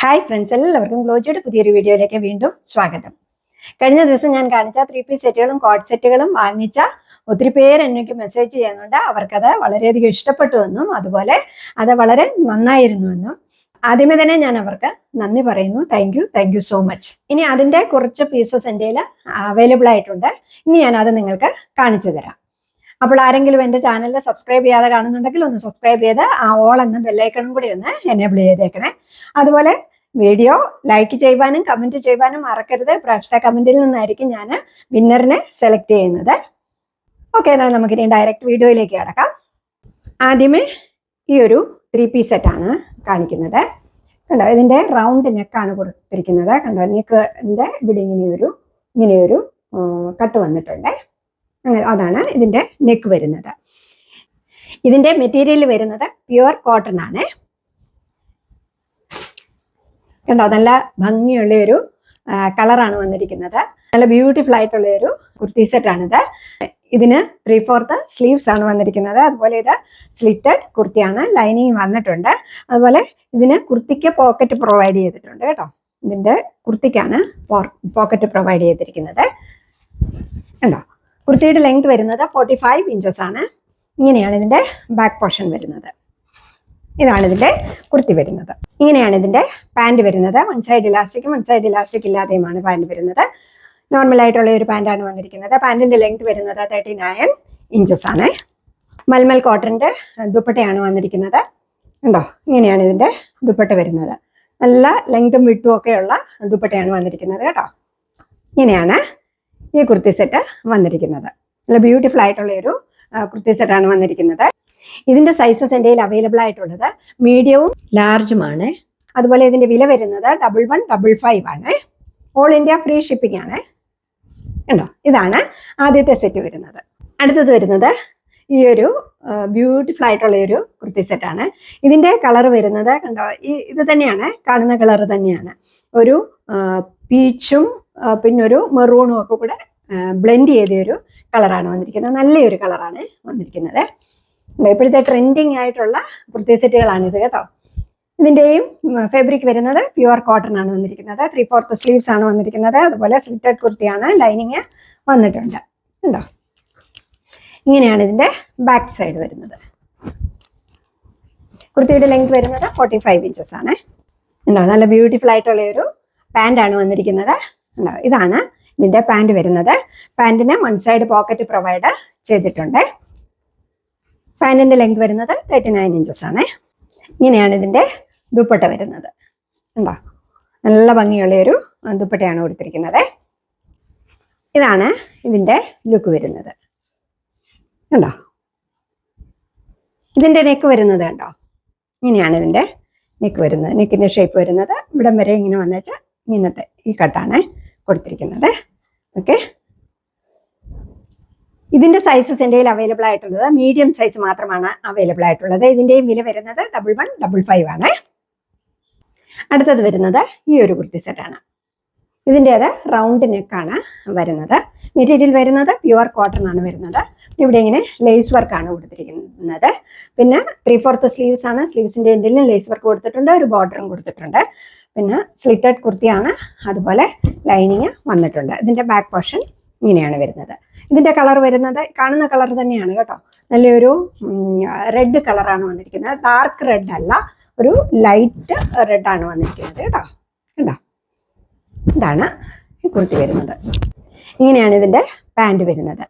Hi friends എല്ലാവർക്കും ഗ്ലോജിയുടെ പുതിയൊരു വീഡിയോയിലേക്ക് വീണ്ടും സ്വാഗതം. കഴിഞ്ഞ ദിവസം ഞാൻ കാണിച്ച ത്രീ പീസ് സെറ്റുകളും കോഡ് സെറ്റുകളും വാങ്ങിച്ച ഒത്തിരി പേര് എനിക്ക് മെസ്സേജ് ചെയ്യുന്നുണ്ട്. അവർക്കത് വളരെയധികം ഇഷ്ടപ്പെട്ടു എന്നും അതുപോലെ അത് വളരെ നന്നായിരുന്നു എന്നും. ആദ്യമേ തന്നെ ഞാൻ അവർക്ക് നന്ദി പറയുന്നു. Thank you thank you so much ഇനി അതിന്റെ കുറച്ച് പീസസ് എന്റെ അവൈലബിൾ ആയിട്ടുണ്ട്. ഇനി ഞാൻ അത് നിങ്ങൾക്ക് കാണിച്ചു തരാം. അപ്പോൾ ആരെങ്കിലും എന്റെ ചാനൽ സബ്സ്ക്രൈബ് ചെയ്യാതെ കാണുന്നുണ്ടെങ്കിൽ ഒന്ന് സബ്സ്ക്രൈബ് ചെയ്ത് ആ ഓൾ എന്ന ബെല്ലൈക്കണും കൂടി ഒന്ന് എനേബിൾ ചെയ്തേക്കണേ. അതുപോലെ വീഡിയോ ലൈക്ക് ചെയ്യുവാനും കമന്റ് ചെയ്യുവാനും മറക്കരുത്. പ്രാവശ്യത്തെ കമന്റിൽ നിന്നായിരിക്കും ഞാൻ വിന്നറിനെ സെലക്ട് ചെയ്യുന്നത്. ഓക്കെ എന്നാൽ നമുക്കിനി ഡയറക്റ്റ് വീഡിയോയിലേക്ക് കിടക്കാം. ആദ്യമേ ഈ ഒരു ത്രീ പീസ് സെറ്റാണ് കാണിക്കുന്നത്. കണ്ടോ ഇതിന്റെ റൗണ്ട് നെക്കാണ് കൊടുത്തിരിക്കുന്നത്. കണ്ടോ നെക്കിന്റെ ഇവിടെ ഇങ്ങനെയൊരു ഇങ്ങനെയൊരു കട്ട് വന്നിട്ടുണ്ട്. അതാണ് ഇതിന്റെ നെക്ക് വരുന്നത്. ഇതിന്റെ മെറ്റീരിയൽ വരുന്നത് പ്യുവർ കോട്ടൺ ആണ്. കണ്ടോ നല്ല ഭംഗിയുള്ള ഒരു കളറാണ് വന്നിരിക്കുന്നത്. നല്ല ബ്യൂട്ടിഫുൾ ആയിട്ടുള്ള ഒരു കുർത്തി സെറ്റാണിത് ഇതിന് ത്രീ ഫോർത്ത് സ്ലീവ്സ് ആണ് വന്നിരിക്കുന്നത്. അതുപോലെ ഇത് സ്ലിറ്റഡ് കുർത്തിയാണ് ലൈനിങ് വന്നിട്ടുണ്ട്. അതുപോലെ ഇതിന് കുർത്തിക്ക് പോക്കറ്റ് പ്രൊവൈഡ് ചെയ്തിട്ടുണ്ട് കേട്ടോ. ഇതിന്റെ കുർത്തിക്കാണ് പോക്കറ്റ് പ്രൊവൈഡ് ചെയ്തിരിക്കുന്നത്. കണ്ടോ? കുർത്തിയുടെ ലെങ്ത് വരുന്നത് ഫോർട്ടി ഫൈവ് ഇഞ്ചസ് ആണ്. ഇങ്ങനെയാണ് ഇതിന്റെ ബാക്ക് പോർഷൻ വരുന്നത്. ഇതാണ് ഇതിന്റെ കുർത്തി വരുന്നത്. ഇങ്ങനെയാണ് ഇതിന്റെ പാന്റ് വരുന്നത്. വൺ സൈഡ് ഇലാസ്റ്റിക്കും വൺ സൈഡ് ഇലാസ്റ്റിക് ഇല്ലാതെയുമാണ് പാന്റ് വരുന്നത്. നോർമൽ ആയിട്ടുള്ള ഒരു പാന്റാണ് വന്നിരിക്കുന്നത്. പാന്റിന്റെ ലെങ്ത് വരുന്നത് തേർട്ടി നയൻ ഇഞ്ചസ് ആണ്. മൽമൽ കോട്ടന്റെ ദുപ്പട്ടയാണ് വന്നിരിക്കുന്നത്. ഉണ്ടോ ഇങ്ങനെയാണ് ഇതിന്റെ ദുപ്പട്ട വരുന്നത്. നല്ല ലെങ്തും വിട്ടും ഒക്കെയുള്ള ദുപ്പട്ടയാണ് വന്നിരിക്കുന്നത് കേട്ടോ. ഇങ്ങനെയാണ് ഈ കുർത്തി സെറ്റ് വന്നിരിക്കുന്നത്. നല്ല ബ്യൂട്ടിഫുൾ ആയിട്ടുള്ള ഒരു കുർത്തി സെറ്റാണ് വന്നിരിക്കുന്നത്. ഇതിന്റെ സൈസസ് എന്റെ അവൈലബിൾ ആയിട്ടുള്ളത് മീഡിയവും ലാർജുമാണ് അതുപോലെ ഇതിന്റെ വില വരുന്നത് ഡബിൾ വൺ ഡബിൾ ഫൈവ് ആണ്. ഓൾ ഇന്ത്യ ഫ്രീ ഷിപ്പിംഗ് ആണ്. കണ്ടോ? ഇതാണ് ആദ്യത്തെ സെറ്റ് വരുന്നത്. അടുത്തത് വരുന്നത് ഈ ഒരു ബ്യൂട്ടിഫുൾ ആയിട്ടുള്ള ഒരു കുർത്തി സെറ്റാണ് ഇതിന്റെ കളർ വരുന്നത് കണ്ടോ? ഈ ഇത് തന്നെയാണ്. കാണുന്ന കളർ തന്നെയാണ്. ഒരു പീച്ചും പിന്നൊരു മെറൂണും ഒക്കെ കൂടെ ബ്ലെൻഡ് ചെയ്തൊരു കളറാണ് വന്നിരിക്കുന്നത്. നല്ലൊരു കളറാണ് വന്നിരിക്കുന്നത്. ഇപ്പോഴത്തെ ട്രെൻഡിങ് ആയിട്ടുള്ള കുർത്തി സെറ്റുകളാണിത് കേട്ടോ. ഇതിന്റെയും ഫാബ്രിക് വരുന്നത് പ്യുവർ കോട്ടൺ ആണ് വന്നിരിക്കുന്നത്. ത്രീ ഫോർത്ത് സ്ലീവ്സ് ആണ് വന്നിരിക്കുന്നത്. അതുപോലെ സ്വിറ്റഡ് കുർത്തിയാണ് ലൈനിങ് വന്നിട്ടുണ്ട്. ഉണ്ടോ ഇങ്ങനെയാണ് ഇതിന്റെ ബാക്ക് സൈഡ് വരുന്നത്. കുർത്തിയുടെ ലെങ്ത് വരുന്നത് ഫോർട്ടി ഫൈവ് ഇഞ്ചസ് ആണ്. ഉണ്ടോ നല്ല ബ്യൂട്ടിഫുൾ ആയിട്ടുള്ള ഒരു പാന്റാണ് വന്നിരിക്കുന്നത്. ഉണ്ടോ ഇതാണ് ഇതിന്റെ പാന്റ് വരുന്നത്. പാന്റിന് വൺ സൈഡ് പോക്കറ്റ് പ്രൊവൈഡ് ചെയ്തിട്ടുണ്ട്. പാന്റിന്റെ ലെങ്ത് വരുന്നത് തേർട്ടി നയൻ ഇഞ്ചസ് ആണ്. ഇങ്ങനെയാണ് ഇതിന്റെ ദുപ്പട്ട വരുന്നത്. ഉണ്ടോ നല്ല ഭംഗിയുള്ള ഒരു ദുപ്പട്ടയാണ് കൊടുത്തിരിക്കുന്നത്. ഇതാണ് ഇതിന്റെ ലുക്ക് വരുന്നത്. ഉണ്ടോ ഇതിന്റെ നെക്ക് വരുന്നത് കണ്ടോ? ഇങ്ങനെയാണ് ഇതിന്റെ നെക്ക് വരുന്നത്. നെക്കിന്റെ ഷേപ്പ് വരുന്നത്. ഇവിടം വരെ ഇങ്ങനെ വന്നുവെച്ചാൽ ഇങ്ങനത്തെ ഈ കട്ടാണ് കൊടുത്തിരിക്കുന്നത്. ഓക്കെ ഇതിന്റെ സൈസസ് എന്റെ കയ്യിൽ അവൈലബിൾ ആയിട്ടുള്ളത് മീഡിയം സൈസ് മാത്രമാണ് അവൈലബിൾ ആയിട്ടുള്ളത്. ഇതിന്റെയും വില വരുന്നത് ഡബിൾ വൺ ഡബിൾ ഫൈവ് ആണ്. അടുത്തത് വരുന്നത് ഈ ഒരു കുർത്തി സെറ്റാണ് ഇതിന്റേത് റൗണ്ട് നെക്കാണ് വരുന്നത്. മെറ്റീരിയൽ വരുന്നത് പ്യുവർ കോട്ടൺ ആണ് വരുന്നത്. ഇവിടെ ഇങ്ങനെ ലേസ് വർക്കാണ് കൊടുത്തിരിക്കുന്നത്. പിന്നെ ത്രീ ഫോർത്ത് സ്ലീവ്സ് ആണ്. സ്ലീവ്സിന്റെ എൻഡിലും ലേസ് വർക്ക് കൊടുത്തിട്ടുണ്ട്. ഒരു ബോർഡറും കൊടുത്തിട്ടുണ്ട്. പിന്നെ സ്ലിറ്റഡ് കുർത്തിയാണ് അതുപോലെ ലൈനിങ് വന്നിട്ടുണ്ട്. ഇതിന്റെ ബാക്ക് പോർഷൻ ഇങ്ങനെയാണ് വരുന്നത്. ഇതിന്റെ കളർ വരുന്നത് കാണുന്ന കളർ തന്നെയാണ് കേട്ടോ. നല്ലൊരു റെഡ് കളറാണ് വന്നിരിക്കുന്നത്. ഡാർക്ക് റെഡ് അല്ല ഒരു ലൈറ്റ് റെഡാണ് വന്നിരിക്കുന്നത് കേട്ടോ. കണ്ടോ? ഇതാണ് ഈ കുർത്തി വരുന്നത്. ഇങ്ങനെയാണ് ഇതിന്റെ പാന്റ് വരുന്നത്.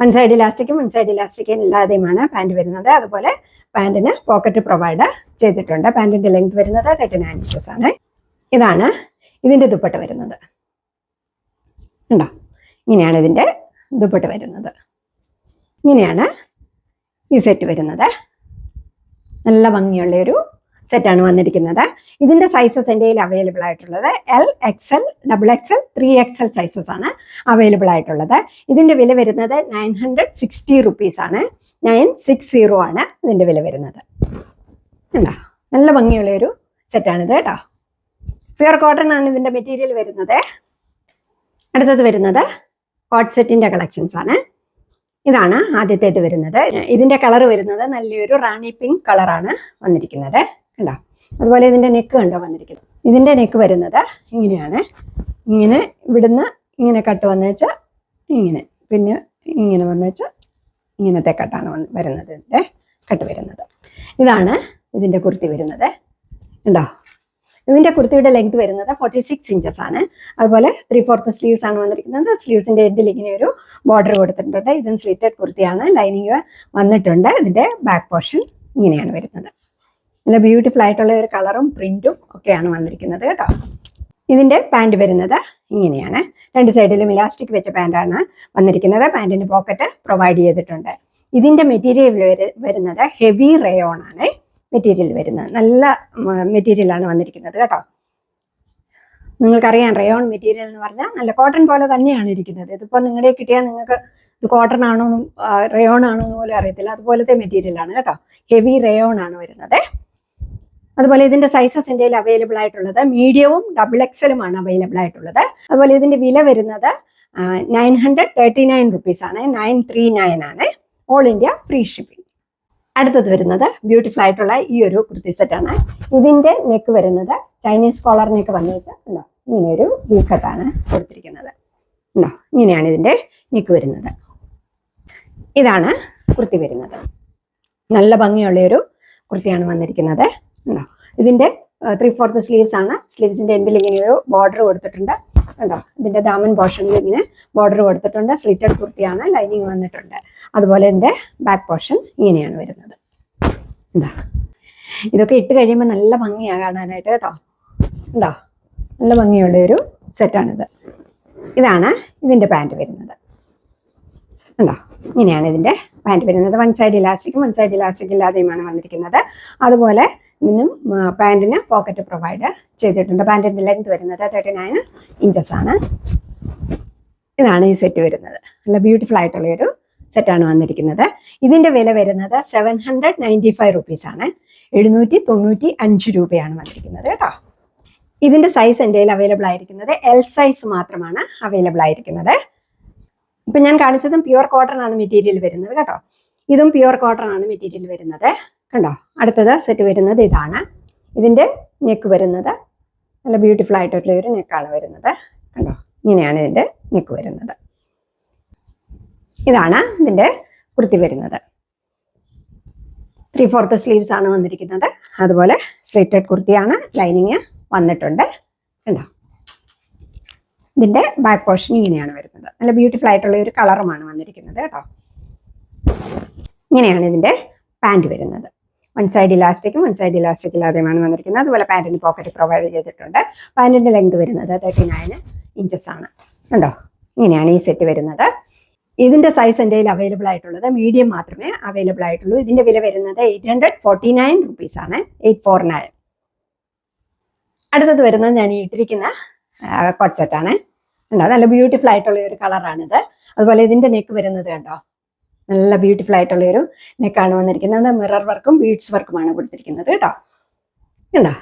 വൺ സൈഡ് ഇലാസ്റ്റിക്കും വൺ സൈഡ് ഇലാസ്റ്റിക്കും ഇല്ലാതെയുമാണ് പാന്റ് വരുന്നത്. അതുപോലെ പാന്റിന് പോക്കറ്റ് പ്രൊവൈഡ് ചെയ്തിട്ടുണ്ട്. പാന്റിന്റെ ലെങ്ത് വരുന്നത് തേർട്ടി നയൻ ഇഞ്ചസ് ആണ്. ഇതാണ് ഇതിന്റെ ദുപ്പട്ട വരുന്നത്. ഉണ്ടോ? ഇങ്ങനെയാണ് ഇതിന്റെ ദുപ്പട്ട വരുന്നത്. ഇങ്ങനെയാണ് ഈ സെറ്റ് വരുന്നത്. നല്ല ഭംഗിയുള്ള ഒരു സെറ്റാണ് വന്നിരിക്കുന്നത്. ഇതിന്റെ സൈസസ് എന്റെ കയ്യിൽ അവൈലബിൾ ആയിട്ടുള്ളത് L X L double X L three X L sizes ആണ് അവൈലബിൾ ആയിട്ടുള്ളത്. ഇതിന്റെ വില വരുന്നത് നയൻ ഹൺഡ്രഡ് സിക്സ്റ്റി റുപ്പീസ് ആണ്. നയൻ സിക്സ് സീറോ ആണ് ഇതിന്റെ വില വരുന്നത്. ഉണ്ടോ നല്ല ഭംഗിയുള്ള ഒരു സെറ്റാണിത് കേട്ടോ. പ്യുവർ കോട്ടൺ ആണ് ഇതിന്റെ മെറ്റീരിയൽ വരുന്നത്. അടുത്തത് വരുന്നത് കോട്ട് സെറ്റിന്റെ കളക്ഷൻസ് ആണ്. ഇതാണ് ആദ്യത്തേത് വരുന്നത്. ഇതിന്റെ കളർ വരുന്നത് നല്ലൊരു റാണി പിങ്ക് കളറാണ് വന്നിരിക്കുന്നത്. കണ്ടോ? അതുപോലെ ഇതിന്റെ നെക്ക് കണ്ടോ വന്നിരിക്കുന്നത്? ഇതിന്റെ നെക്ക് വരുന്നത് ഇങ്ങനെയാണ്. ഇങ്ങനെ ഇവിടുന്ന് ഇങ്ങനെ കട്ട് വന്നു വെച്ചാൽ ഇങ്ങനെ. പിന്നെ ഇങ്ങനെ വന്നു വെച്ചാൽ ഇങ്ങനത്തെ കട്ടാണ് വരുന്നത് ഇതിന്റെ കട്ട് വരുന്നത്. ഇതാണ് ഇതിന്റെ കുർത്തി വരുന്നത്. ഉണ്ടോ ഇതിന്റെ കുർത്തിയുടെ ലെങ്ത് വരുന്നത് ഫോർട്ടി സിക്സ് ഇഞ്ചസ് ആണ്. അതുപോലെ ത്രീ ഫോർത്ത് സ്ലീവ്സ് ആണ് വന്നിരിക്കുന്നത്. സ്ലീവ്സിന്റെ എൻഡിൽ ഇങ്ങനെ ഒരു ബോർഡർ കൊടുത്തിട്ടുണ്ട്. ഇതും സ്ലിറ്റഡ് കുർത്തിയാണ്. ലൈനിങ് വന്നിട്ടുണ്ട്. ഇതിന്റെ ബാക്ക് പോർഷൻ ഇങ്ങനെയാണ് വരുന്നത്. നല്ല ബ്യൂട്ടിഫുൾ ആയിട്ടുള്ള ഒരു കളറും പ്രിന്റും ഒക്കെയാണ് വന്നിരിക്കുന്നത് കേട്ടോ. ഇതിന്റെ പാന്റ് വരുന്നത് ഇങ്ങനെയാണ്. രണ്ട് സൈഡിലും ഇലാസ്റ്റിക് വെച്ച പാന്റാണ് വന്നിരിക്കുന്നത്. പാന്റിന് പോക്കറ്റ് പ്രൊവൈഡ് ചെയ്തിട്ടുണ്ട്. ഇതിന്റെ മെറ്റീരിയൽ വരുന്നത് ഹെവി റയോൺ ആണ് മെറ്റീരിയൽ വരുന്നത്. നല്ല മെറ്റീരിയലാണ് വന്നിരിക്കുന്നത് കേട്ടോ. നിങ്ങൾക്കറിയാം റയോൺ മെറ്റീരിയൽ എന്ന് പറഞ്ഞാൽ നല്ല കോട്ടൺ പോലെ തന്നെയാണ് ഇരിക്കുന്നത്. ഇതിപ്പോൾ നിങ്ങളുടെ കിട്ടിയാൽ നിങ്ങൾക്ക് ഇത് കോട്ടൺ ആണോ എന്നും റയോൺ ആണോ എന്ന് പോലും അറിയത്തില്ല. അതുപോലത്തെ മെറ്റീരിയലാണ് കേട്ടോ. ഹെവി റയോൺ ആണ് വരുന്നത്. അതുപോലെ ഇതിന്റെ സൈസസ് ഇന്ത്യയിൽ അവൈലബിൾ ആയിട്ടുള്ളത് മീഡിയവും ഡബിൾ എക്സലുമാണ് അവൈലബിൾ ആയിട്ടുള്ളത്. അതുപോലെ ഇതിന്റെ വില വരുന്നത് nine hundred thirty nine rupees ആണ്. നയൻ ത്രീ നയൻ ആണ്. ഓൾ ഇന്ത്യ ഫ്രീ ഷിപ്പിംഗ് അടുത്തത് വരുന്നത് ബ്യൂട്ടിഫുൾ ആയിട്ടുള്ള ഈ ഒരു കുർത്തി സെറ്റാണ് ഇതിന്റെ നെക്ക് വരുന്നത് ചൈനീസ് കോളർ നെക്ക് വന്നിട്ട് ഉണ്ടോ? ഇങ്ങനെ ഒരു വി കൊടുത്തിരിക്കുന്നത്. ഉണ്ടോ? ഇങ്ങനെയാണ് ഇതിന്റെ നെക്ക് വരുന്നത്. ഇതാണ് കുർത്തി വരുന്നത്. നല്ല ഭംഗിയുള്ള ഒരു കുർത്തിയാണ് വന്നിരിക്കുന്നത്. ഉണ്ടോ? ഇതിന്റെ ത്രീ ഫോർത്ത് സ്ലീവ്സ് ആണ്. സ്ലീവ്സിന്റെ എൻഡിൽ ഇങ്ങനെ ഒരു ബോർഡർ കൊടുത്തിട്ടുണ്ട്. ഉണ്ടോ ഇതിന്റെ ദാമൻ പോർഷനിൽ ഇങ്ങനെ ബോർഡർ കൊടുത്തിട്ടുണ്ട്. സ്ലിറ്റഡ് കുർത്തിയാണ് ലൈനിങ് വന്നിട്ടുണ്ട്. അതുപോലെ ഇതിന്റെ ബാക്ക് പോർഷൻ ഇങ്ങനെയാണ് വരുന്നത്. ഉണ്ടോ? ഇതൊക്കെ ഇട്ട് കഴിയുമ്പോൾ നല്ല ഭംഗിയാണ് കാണാനായിട്ട് കേട്ടോ. ഉണ്ടോ? നല്ല ഭംഗിയുള്ള ഒരു സെറ്റാണിത് ഇതാണ് ഇതിന്റെ പാന്റ് വരുന്നത്. ഉണ്ടോ ഇങ്ങനെയാണ് ഇതിന്റെ പാന്റ് വരുന്നത്. വൺ സൈഡ് ഇലാസ്റ്റിക്കും വൺ സൈഡ് ഇലാസ്റ്റിക് ഇല്ലാതെയുമാണ് വന്നിരിക്കുന്നത്. അതുപോലെ ഇതിനും പാന്റിന് പോക്കറ്റ് പ്രൊവൈഡ് ചെയ്തിട്ടുണ്ട്. പാന്റിന്റെ ലെങ്ത് വരുന്നത് തേർട്ടി നയൻ ഇഞ്ചസ് ആണ്. ഇതാണ് ഈ സെറ്റ് വരുന്നത്. നല്ല ബ്യൂട്ടിഫുൾ ആയിട്ടുള്ള ഒരു സെറ്റാണ് വന്നിരിക്കുന്നത്. ഇതിന്റെ വില വരുന്നത് seven hundred ninety five rupees ആണ്. എഴുന്നൂറ്റി തൊണ്ണൂറ്റി അഞ്ച് രൂപയാണ് വന്നിരിക്കുന്നത് കേട്ടോ. ഇതിന്റെ സൈസ് എന്റെ കയ്യിൽ അവൈലബിൾ ആയിരിക്കുന്നത് എൽ സൈസ് മാത്രമാണ് അവൈലബിൾ ആയിരിക്കുന്നത്. ഇപ്പം ഞാൻ കാണിച്ചതും പ്യുവർ കോട്ടൺ ആണ് മെറ്റീരിയൽ വരുന്നത് കേട്ടോ. ഇതും പ്യുവർ കോട്ടൺ ആണ് മെറ്റീരിയൽ വരുന്നത്. കണ്ടോ? അടുത്തത് സെറ്റ് വരുന്നത് ഇതാണ്. ഇതിന്റെ നെക്ക് വരുന്നത്. നല്ല ബ്യൂട്ടിഫുൾ ആയിട്ടുള്ള ഒരു നെക്കാണ് വരുന്നത്. കണ്ടോ? ഇങ്ങനെയാണ് ഇതിന്റെ നെക്ക് വരുന്നത്. ഇതാണ് ഇതിന്റെ കുർത്തി വരുന്നത്. ത്രീ ഫോർത്ത് സ്ലീവ്സ് ആണ് വന്നിരിക്കുന്നത്. അതുപോലെ സ്ട്രേറ്റഡ് കുർത്തിയാണ്. ലൈനിങ് വന്നിട്ടുണ്ട്. കണ്ടോ? ഇതിന്റെ ബാക്ക് പോർഷൻ ഇങ്ങനെയാണ് വരുന്നത്. നല്ല ബ്യൂട്ടിഫുൾ ആയിട്ടുള്ള ഒരു കളറുമാണ് വന്നിരിക്കുന്നത് കേട്ടോ. ഇങ്ങനെയാണ് ഇതിന്റെ പാന്റ് വരുന്നത്. വൺ സൈഡ് ഇലാസ്റ്റിക്കും വൺ സൈഡ് ഇലാസ്റ്റിക് ഇല്ലാതെയുമാണ് വന്നിരിക്കുന്നത്. അതുപോലെ പാന്റിന് പോക്കറ്റ് പ്രൊവൈഡ് ചെയ്തിട്ടുണ്ട്. പാന്റിന്റെ ലെങ്ത് വരുന്നത് തേർട്ടി നയൻ ഇഞ്ചസ് ആണ്. കണ്ടോ? ഇങ്ങനെയാണ് ഈ സെറ്റ് വരുന്നത്. ഇതിന്റെ സൈസ് എന്റെ കയ്യിൽ അവൈലബിൾ ആയിട്ടുള്ളത് മീഡിയം മാത്രമേ അവൈലബിൾ ആയിട്ടുള്ളൂ. ഇതിന്റെ വില വരുന്നത് eight hundred forty nine rupees ആണ്. എയ്റ്റ് ഫോർ നയൻ അടുത്തത് വരുന്നത് ഞാൻ ഇട്ടിരിക്കുന്ന കൊച്ചറ്റാണ് കണ്ടോ? നല്ല ബ്യൂട്ടിഫുൾ ആയിട്ടുള്ള ഒരു കളറാണിത് അതുപോലെ ഇതിന്റെ നെക്ക് വരുന്നത് കണ്ടോ? നല്ല ബ്യൂട്ടിഫുൾ ആയിട്ടുള്ള ഒരു നെക്കാണ് വന്നിരിക്കുന്നത്. മിറർ വർക്കും ബീഡ്സ് വർക്കുമാണ് കൊടുത്തിരിക്കുന്നത് കേട്ടോ. കണ്ടോ?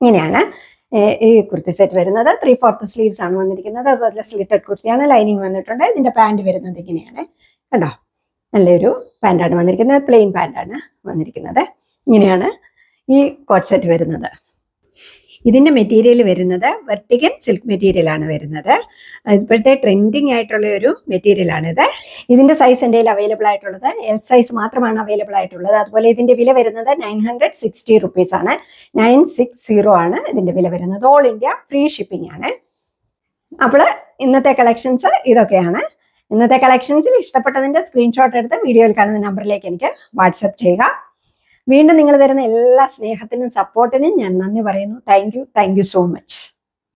ഇങ്ങനെയാണ് ഈ കുർത്തി സെറ്റ് വരുന്നത്. ത്രീ ഫോർത്ത് സ്ലീവ്സ് ആണ് വന്നിരിക്കുന്നത്. അതുപോലെ സ്ലിറ്റഡ് കുർത്തിയാണ്. ലൈനിങ് വന്നിട്ടുണ്ട്. ഇതിന്റെ പാന്റ് വരുന്നത് ഇങ്ങനെയാണ്. കണ്ടോ? നല്ലൊരു പാന്റാണ് വന്നിരിക്കുന്നത്. പ്ലെയിൻ പാന്റാണ് വന്നിരിക്കുന്നത്. ഇങ്ങനെയാണ് ഈ കോട്ട് സെറ്റ് വരുന്നത്. ഇതിന്റെ മെറ്റീരിയൽ വരുന്നത് വെർട്ടിഗൻ സിൽക്ക് മെറ്റീരിയൽ ആണ് വരുന്നത്. ഇപ്പോഴത്തെ ട്രെൻഡിങ് ആയിട്ടുള്ള ഒരു മെറ്റീരിയൽ ആണിത്. ഇതിന്റെ സൈസ് എന്റെ അവൈലബിൾ ആയിട്ടുള്ളത്. എൽ സൈസ് മാത്രമാണ് അവൈലബിൾ ആയിട്ടുള്ളത്. അതുപോലെ ഇതിന്റെ വില വരുന്നത് നയൻ ഹൺഡ്രഡ് സിക്സ്റ്റി റുപ്പീസ് ആണ്. നയൻ സിക്സ് സീറോ ആണ് ഇതിന്റെ വില വരുന്നത്. ഓൾ ഇന്ത്യ ഫ്രീ ഷിപ്പിംഗ് ആണ്. അപ്പോൾ ഇന്നത്തെ കളക്ഷൻസ് ഇതൊക്കെയാണ്. ഇന്നത്തെ കളക്ഷൻസിൽ ഇഷ്ടപ്പെട്ടതിന്റെ സ്ക്രീൻഷോട്ട് എടുത്ത് വീഡിയോയിൽ കാണുന്ന നമ്പറിലേക്ക് എനിക്ക് വാട്സപ്പ് ചെയ്യുക. വീണ്ടും നിങ്ങൾ തരുന്ന എല്ലാ സ്നേഹത്തിനും സപ്പോർട്ടിനും ഞാൻ നന്ദി പറയുന്നു. Thank you thank you so much